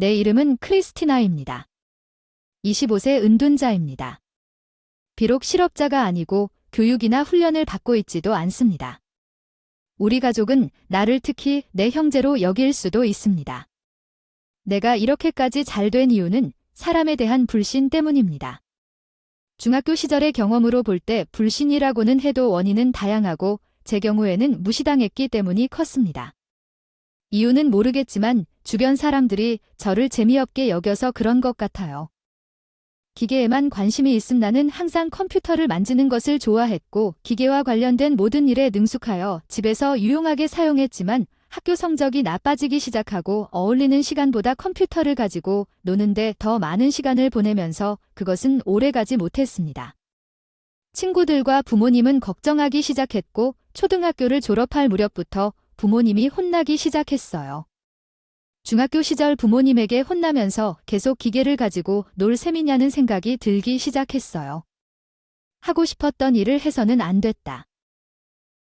내 이름은 크리스티나입니다. 25세 은둔자입니다. 비록 실업자가 아니고 교육이나 훈련을 받고 있지도 않습니다. 우리 가족은 나를 특히 내 형제로 여길 수도 있습니다. 내가 이렇게까지 잘 된 이유는 사람에 대한 불신 때문입니다. 중학교 시절의 경험으로 볼 때 불신이라고는 해도 원인은 다양하고 제 경우에는 무시당했기 때문이 컸습니다. 이유는 모르겠지만 주변 사람들이 저를 재미없게 여겨서 그런 것 같아요. 기계에만 관심이 있음 나는 항상 컴퓨터를 만지는 것을 좋아했고 기계와 관련된 모든 일에 능숙하여 집에서 유용하게 사용했지만 학교 성적이 나빠지기 시작하고 어울리는 시간보다 컴퓨터를 가지고 노는데 더 많은 시간을 보내면서 그것은 오래 가지 못했습니다. 친구들과 부모님은 걱정하기 시작했고 초등학교를 졸업할 무렵부터 부모님이 혼나기 시작했어요. 중학교 시절 부모님에게 혼나면서 계속 기계를 가지고 놀 셈이냐는 생각이 들기 시작했어요. 하고 싶었던 일을 해서는 안 됐다.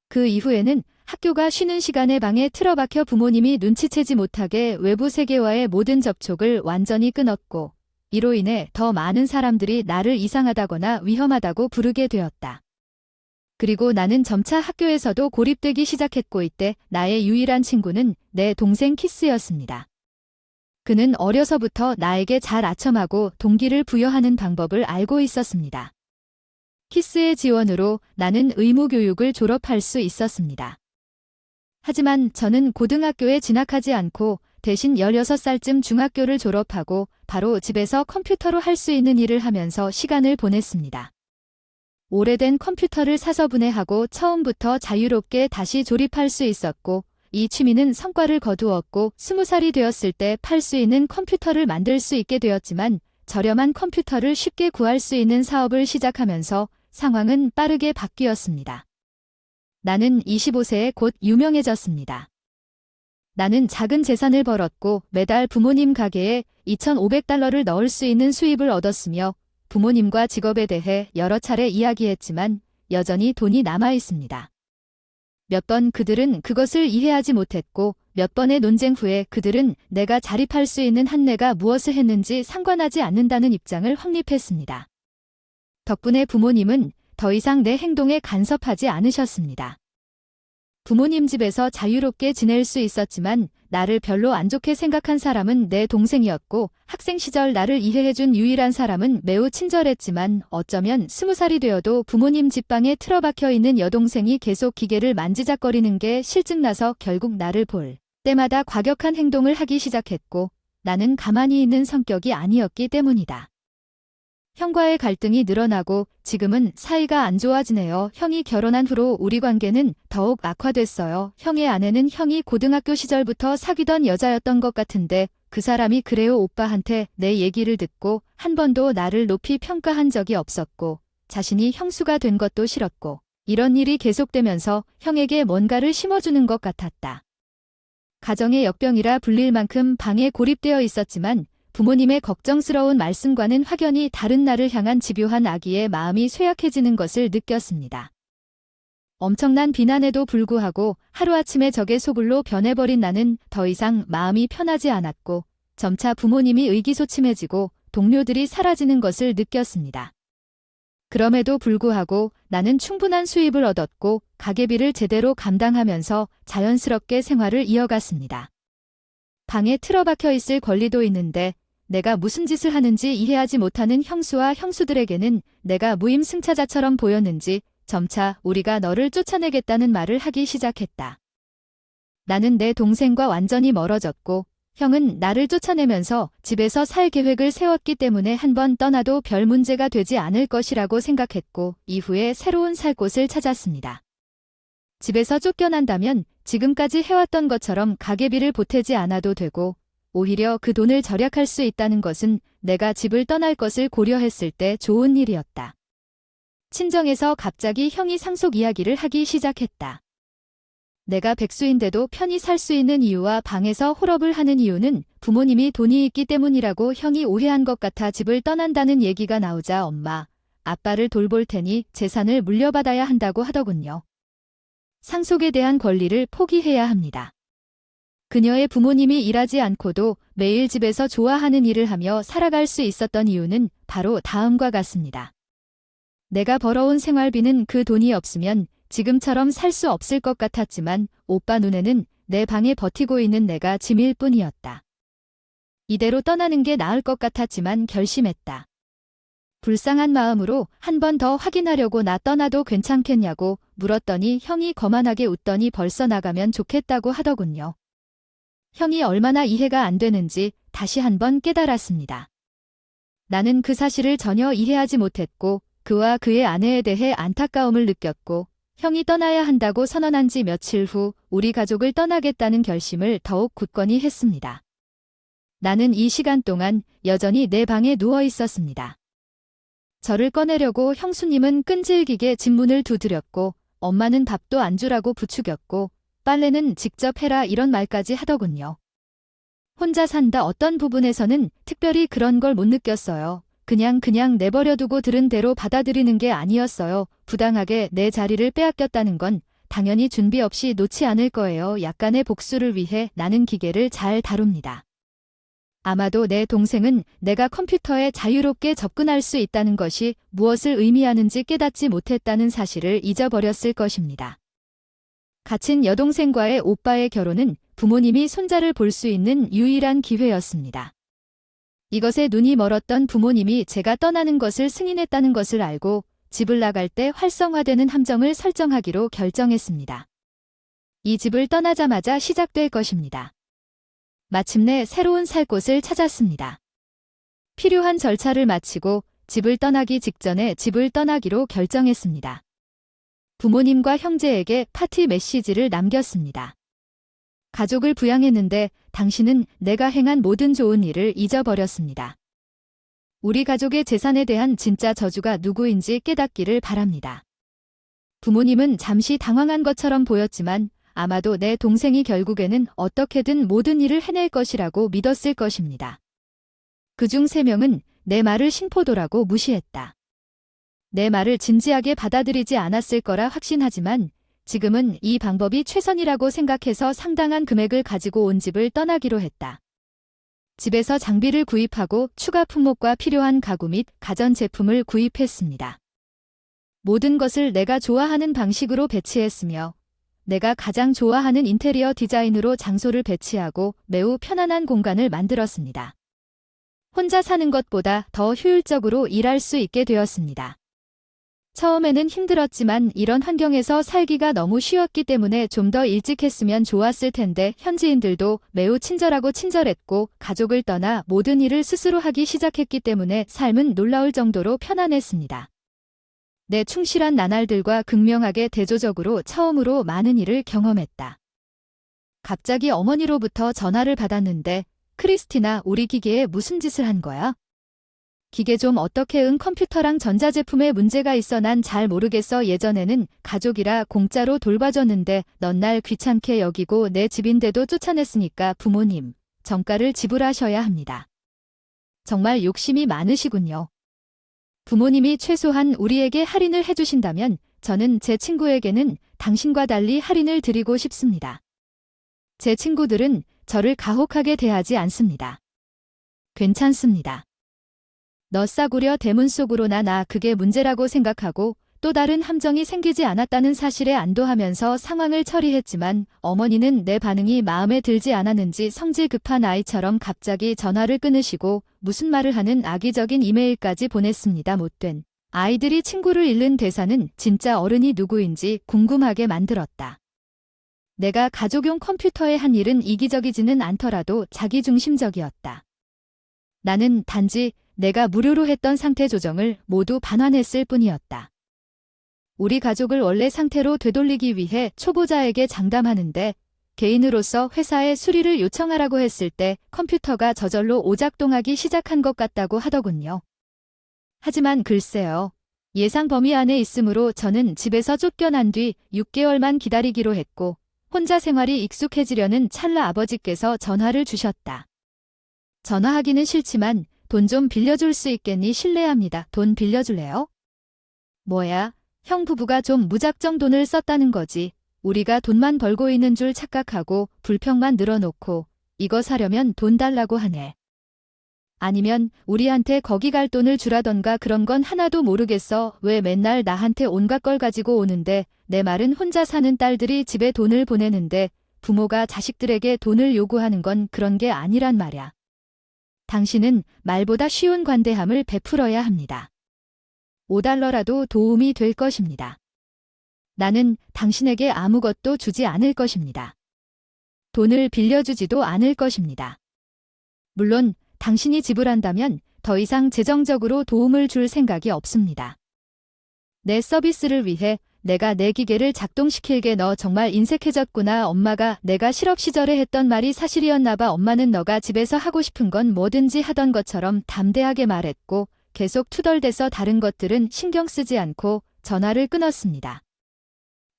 그 이후에는 학교가 쉬는 시간에 방에 틀어박혀 부모님이 눈치채지 못하게 외부 세계와의 모든 접촉을 완전히 끊었고, 이로 인해 더 많은 사람들이 나를 이상하다거나 위험하다고 부르게 되었다. 그리고 나는 점차 학교에서도 고립되기 시작했고 이때 나의 유일한 친구는 내 동생 키스였습니다. 그는 어려서부터 나에게 잘 아첨하고 동기를 부여하는 방법을 알고 있었습니다. 키스의 지원으로 나는 의무교육을 졸업할 수 있었습니다. 하지만 저는 고등학교에 진학하지 않고 대신 16살쯤 중학교를 졸업하고 바로 집에서 컴퓨터로 할 수 있는 일을 하면서 시간을 보냈습니다. 오래된 컴퓨터를 사서 분해하고 처음부터 자유롭게 다시 조립할 수 있었고 이 취미는 성과를 거두었고 20살이 되었을 때 팔 수 있는 컴퓨터를 만들 수 있게 되었지만 저렴한 컴퓨터를 쉽게 구할 수 있는 사업을 시작하면서 상황은 빠르게 바뀌었습니다. 나는 25세에 곧 유명해졌습니다. 나는 작은 재산을 벌었고 매달 부모님 가게에 2,500달러를 넣을 수 있는 수입을 얻었으며 부모님과 직업에 대해 여러 차례 이야기했지만 여전히 돈이 남아 있습니다. 몇 번 그들은 그것을 이해하지 못했고 몇 번의 논쟁 후에 그들은 내가 자립할 수 있는 한내가 무엇을 했는지 상관하지 않는다는 입장을 확립했습니다. 덕분에 부모님은 더 이상 내 행동에 간섭하지 않으셨습니다. 부모님 집에서 자유롭게 지낼 수 있었지만 나를 별로 안 좋게 생각한 사람은 내 동생이었고 학생 시절 나를 이해해준 유일한 사람은 매우 친절했지만 어쩌면 스무 살이 되어도 부모님 집방에 틀어박혀 있는 여동생이 계속 기계를 만지작거리는 게 실증나서 결국 나를 볼 때마다 과격한 행동을 하기 시작했고 나는 가만히 있는 성격이 아니었기 때문이다. 형과의 갈등이 늘어나고 지금은 사이가 안 좋아지네요. 형이 결혼한 후로 우리 관계는 더욱 악화됐어요. 형의 아내는 형이 고등학교 시절부터 사귀던 여자였던 것 같은데 그 사람이 그래요 오빠한테 내 얘기를 듣고 한 번도 나를 높이 평가한 적이 없었고 자신이 형수가 된 것도 싫었고 이런 일이 계속되면서 형에게 뭔가를 심어주는 것 같았다. 가정의 역병이라 불릴 만큼 방에 고립되어 있었지만 부모님의 걱정스러운 말씀과는 확연히 다른 나를 향한 집요한 아기의 마음이 쇠약해지는 것을 느꼈습니다. 엄청난 비난에도 불구하고 하루아침에 적의 소굴로 변해버린 나는 더 이상 마음이 편하지 않았고 점차 부모님이 의기소침해지고 동료들이 사라지는 것을 느꼈습니다. 그럼에도 불구하고 나는 충분한 수입을 얻었고 가계비를 제대로 감당하면서 자연스럽게 생활을 이어갔습니다. 방에 틀어박혀 있을 권리도 있는데 내가 무슨 짓을 하는지 이해하지 못하는 형수와 형수들에게는 내가 무임승차자처럼 보였는지 점차 우리가 너를 쫓아내겠다는 말을 하기 시작했다. 나는 내 동생과 완전히 멀어졌고 형은 나를 쫓아내면서 집에서 살 계획을 세웠기 때문에 한 번 떠나도 별 문제가 되지 않을 것이라고 생각했고 이후에 새로운 살 곳을 찾았습니다. 집에서 쫓겨난다면 지금까지 해왔던 것처럼 가계비를 보태지 않아도 되고 오히려 그 돈을 절약할 수 있다는 것은 내가 집을 떠날 것을 고려했을 때 좋은 일이었다. 친정에서 갑자기 형이 상속 이야기를 하기 시작했다. 내가 백수인데도 편히 살 수 있는 이유와 방에서 홀업을 하는 이유는 부모님이 돈이 있기 때문이라고 형이 오해한 것 같아 집을 떠난다는 얘기가 나오자 엄마, 아빠를 돌볼 테니 재산을 물려받아야 한다고 하더군요. 상속에 대한 권리를 포기해야 합니다. 그녀의 부모님이 일하지 않고도 매일 집에서 좋아하는 일을 하며 살아갈 수 있었던 이유는 바로 다음과 같습니다. 내가 벌어온 생활비는 그 돈이 없으면 지금처럼 살 수 없을 것 같았지만 오빠 눈에는 내 방에 버티고 있는 내가 짐일 뿐이었다. 이대로 떠나는 게 나을 것 같았지만 결심했다. 불쌍한 마음으로 한 번 더 확인하려고 나 떠나도 괜찮겠냐고 물었더니 형이 거만하게 웃더니 벌써 나가면 좋겠다고 하더군요. 형이 얼마나 이해가 안 되는지 다시 한번 깨달았습니다. 나는 그 사실을 전혀 이해하지 못했고 그와 그의 아내에 대해 안타까움을 느꼈고 형이 떠나야 한다고 선언한 지 며칠 후 우리 가족을 떠나겠다는 결심을 더욱 굳건히 했습니다. 나는 이 시간 동안 여전히 내 방에 누워 있었습니다. 저를 꺼내려고 형수님은 끈질기게 집문을 두드렸고 엄마는 밥도 안 주라고 부추겼고 빨래는 직접 해라 이런 말까지 하더군요. 혼자 산다 어떤 부분에서는 특별히 그런 걸 못 느꼈어요. 그냥 그냥 내버려두고 들은 대로 받아들이는 게 아니었어요. 부당하게 내 자리를 빼앗겼다는 건 당연히 준비 없이 놓지 않을 거예요. 약간의 복수를 위해 나는 기계를 잘 다룹니다. 아마도 내 동생은 내가 컴퓨터에 자유롭게 접근할 수 있다는 것이 무엇을 의미하는지 깨닫지 못했다는 사실을 잊어버렸을 것입니다. 갇힌 여동생과의 오빠의 결혼은 부모님이 손자를 볼 수 있는 유일한 기회였습니다. 이것에 눈이 멀었던 부모님이 제가 떠나는 것을 승인했다는 것을 알고 집을 나갈 때 활성화되는 함정을 설정하기로 결정했습니다. 이 집을 떠나자마자 시작될 것입니다. 마침내 새로운 살 곳을 찾았습니다. 필요한 절차를 마치고 집을 떠나기 직전에 집을 떠나기로 결정했습니다. 부모님과 형제에게 파티 메시지를 남겼습니다. 가족을 부양했는데 당신은 내가 행한 모든 좋은 일을 잊어버렸습니다. 우리 가족의 재산에 대한 진짜 저주가 누구인지 깨닫기를 바랍니다. 부모님은 잠시 당황한 것처럼 보였지만 아마도 내 동생이 결국에는 어떻게든 모든 일을 해낼 것이라고 믿었을 것입니다. 그중 세 명은 내 말을 신포도라고 무시했다. 내 말을 진지하게 받아들이지 않았을 거라 확신하지만 지금은 이 방법이 최선이라고 생각해서 상당한 금액을 가지고 온 집을 떠나기로 했다. 집에서 장비를 구입하고 추가 품목과 필요한 가구 및 가전제품을 구입했습니다. 모든 것을 내가 좋아하는 방식으로 배치했으며 내가 가장 좋아하는 인테리어 디자인으로 장소를 배치하고 매우 편안한 공간을 만들었습니다. 혼자 사는 것보다 더 효율적으로 일할 수 있게 되었습니다. 처음에는 힘들었지만 이런 환경에서 살기가 너무 쉬웠기 때문에 좀 더 일찍 했으면 좋았을 텐데 현지인들도 매우 친절하고 친절했고 가족을 떠나 모든 일을 스스로 하기 시작했기 때문에 삶은 놀라울 정도로 편안했습니다. 내 충실한 나날들과 극명하게 대조적으로 처음으로 많은 일을 경험했다. 갑자기 어머니로부터 전화를 받았는데 크리스티나 우리 기계에 무슨 짓을 한 거야? 기계 좀 어떻게 응 컴퓨터랑 전자제품에 문제가 있어 난 잘 모르겠어 예전에는 가족이라 공짜로 돌봐줬는데 넌 날 귀찮게 여기고 내 집인데도 쫓아냈으니까 부모님 정가를 지불하셔야 합니다. 정말 욕심이 많으시군요. 부모님이 최소한 우리에게 할인을 해주신다면 저는 제 친구에게는 당신과 달리 할인을 드리고 싶습니다. 제 친구들은 저를 가혹하게 대하지 않습니다. 괜찮습니다. 너 싸구려 대문 속으로 나 나 그게 문제라고 생각하고 또 다른 함정이 생기지 않았다는 사실에 안도하면서 상황을 처리했지만 어머니는 내 반응이 마음에 들지 않았는지 성질 급한 아이처럼 갑자기 전화를 끊으시고 무슨 말을 하는 악의적인 이메일까지 보냈습니다. 못된 아이들이 친구를 잃는 대사는 진짜 어른이 누구인지 궁금하게 만들었다. 내가 가족용 컴퓨터에 한 일은 이기적이지는 않더라도 자기중심적이었다. 나는 단지 내가 무료로 했던 상태 조정을 모두 반환했을 뿐이었다. 우리 가족을 원래 상태로 되돌리기 위해 초보자에게 장담하는데 개인으로서 회사에 수리를 요청하라고 했을 때 컴퓨터가 저절로 오작동하기 시작한 것 같다고 하더군요. 하지만 글쎄요. 예상 범위 안에 있으므로 저는 집에서 쫓겨난 뒤 6개월만 기다리기로 했고 혼자 생활이 익숙해지려는 찰나 아버지께서 전화를 주셨다. 전화하기는 싫지만 돈 좀 빌려줄 수 있겠니 실례합니다. 돈 빌려줄래요? 뭐야, 형 부부가 좀 무작정 돈을 썼다는 거지. 우리가 돈만 벌고 있는 줄 착각하고 불평만 늘어놓고 이거 사려면 돈 달라고 하네. 아니면 우리한테 거기 갈 돈을 주라던가 그런 건 하나도 모르겠어. 왜 맨날 나한테 온갖 걸 가지고 오는데 내 말은 혼자 사는 딸들이 집에 돈을 보내는데 부모가 자식들에게 돈을 요구하는 건 그런 게 아니란 말야. 당신은 말보다 쉬운 관대함을 베풀어야 합니다. 5달러라도 도움이 될 것입니다. 나는 당신에게 아무것도 주지 않을 것입니다. 돈을 빌려주지도 않을 것입니다. 물론 당신이 지불한다면 더 이상 재정적으로 도움을 줄 생각이 없습니다. 내 서비스를 위해 내가 내 기계를 작동시킬게 너 정말 인색해졌구나. 엄마가 내가 실업 시절에 했던 말이 사실이었나 봐. 엄마는 너가 집에서 하고 싶은 건 뭐든지 하던 것처럼 담대하게 말했고 계속 투덜대서 다른 것들은 신경 쓰지 않고 전화를 끊었습니다.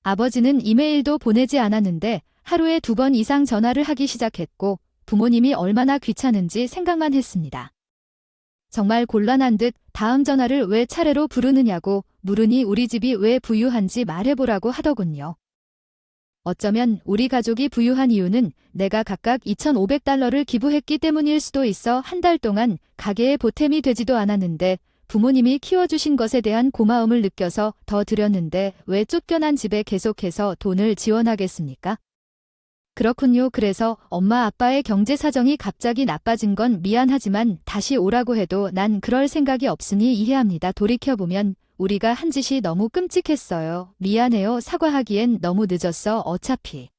아버지는 이메일도 보내지 않았는데 하루에 두 번 이상 전화를 하기 시작했고 부모님이 얼마나 귀찮은지 생각만 했습니다. 정말 곤란한 듯 다음 전화를 왜 차례로 부르느냐고 물으니 우리 집이 왜 부유한지 말해보라고 하더군요. 어쩌면 우리 가족이 부유한 이유는 내가 각각 2,500달러를 기부했기 때문일 수도 있어 한 달 동안 가게에 보탬이 되지도 않았는데 부모님이 키워주신 것에 대한 고마움을 느껴서 더 드렸는데 왜 쫓겨난 집에 계속해서 돈을 지원하겠습니까? 그렇군요. 그래서 엄마 아빠의 경제 사정이 갑자기 나빠진 건 미안하지만 다시 오라고 해도 난 그럴 생각이 없으니 이해합니다. 돌이켜보면 우리가 한 짓이 너무 끔찍했어요. 미안해요. 사과하기엔 너무 늦었어. 어차피.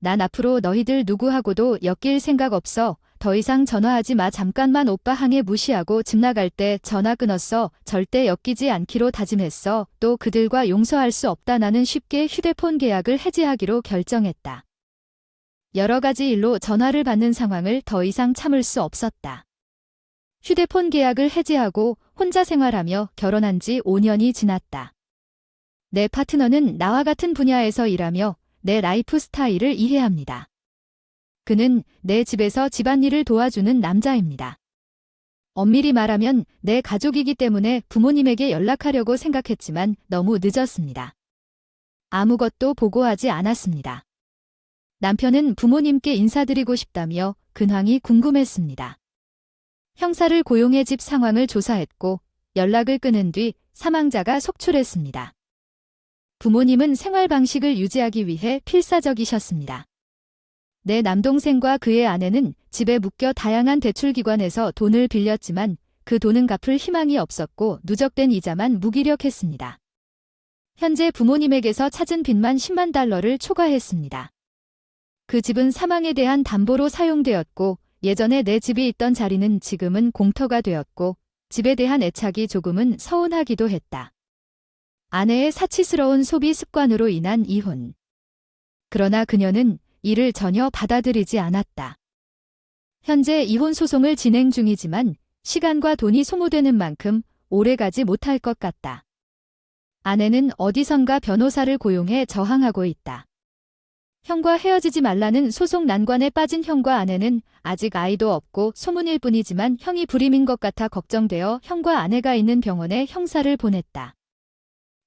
난 앞으로 너희들 누구하고도 엮일 생각 없어. 더 이상 전화하지 마. 잠깐만 오빠 항해 무시하고 집 나갈 때 전화 끊었어. 절대 엮이지 않기로 다짐했어. 또 그들과 용서할 수 없다. 나는 쉽게 휴대폰 계약을 해지하기로 결정했다. 여러 가지 일로 전화를 받는 상황을 더 이상 참을 수 없었다. 휴대폰 계약을 해지하고 혼자 생활하며 결혼한 지 5년이 지났다. 내 파트너는 나와 같은 분야에서 일하며 내 라이프 스타일을 이해합니다. 그는 내 집에서 집안일을 도와주는 남자입니다. 엄밀히 말하면 내 가족이기 때문에 부모님에게 연락하려고 생각했지만 너무 늦었습니다. 아무것도 보고하지 않았습니다. 남편은 부모님께 인사드리고 싶다며 근황이 궁금했습니다. 형사를 고용해 집 상황을 조사했고 연락을 끊은 뒤 사망자가 속출했습니다. 부모님은 생활 방식을 유지하기 위해 필사적이셨습니다. 내 남동생과 그의 아내는 집에 묶여 다양한 대출기관에서 돈을 빌렸지만 그 돈은 갚을 희망이 없었고 누적된 이자만 무기력했습니다. 현재 부모님에게서 찾은 빚만 10만 달러를 초과했습니다. 그 집은 사망에 대한 담보로 사용되었고 예전에 내 집이 있던 자리는 지금은 공터가 되었고 집에 대한 애착이 조금은 서운하기도 했다. 아내의 사치스러운 소비 습관으로 인한 이혼. 그러나 그녀는 이를 전혀 받아들이지 않았다. 현재 이혼 소송을 진행 중이지만 시간과 돈이 소모되는 만큼 오래가지 못할 것 같다. 아내는 어디선가 변호사를 고용해 저항하고 있다. 형과 헤어지지 말라는 소송 난관에 빠진 형과 아내는 아직 아이도 없고 소문일 뿐이지만 형이 불임인 것 같아 걱정되어 형과 아내가 있는 병원에 형사를 보냈다.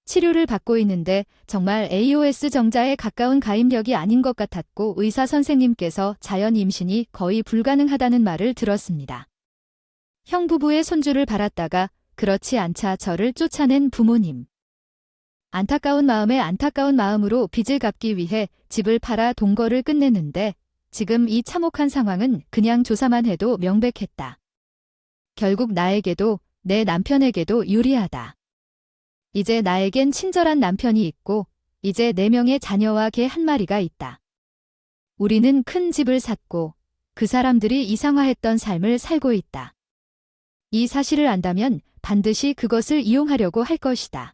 치료를 받고 있는데 정말 AOS 정자에 가까운 가임력이 아닌 것 같았고 의사 선생님께서 자연 임신이 거의 불가능하다는 말을 들었습니다. 형 부부의 손주를 바랐다가 그렇지 않자 저를 쫓아낸 부모님. 안타까운 마음에 안타까운 마음으로 빚을 갚기 위해 집을 팔아 동거를 끝내는데 지금 이 참혹한 상황은 그냥 조사만 해도 명백했다. 결국 나에게도 내 남편에게도 유리하다. 이제 나에겐 친절한 남편이 있고 이제 네 명의 자녀와 개 한 마리가 있다. 우리는 큰 집을 샀고 그 사람들이 이상화했던 삶을 살고 있다. 이 사실을 안다면 반드시 그것을 이용하려고 할 것이다.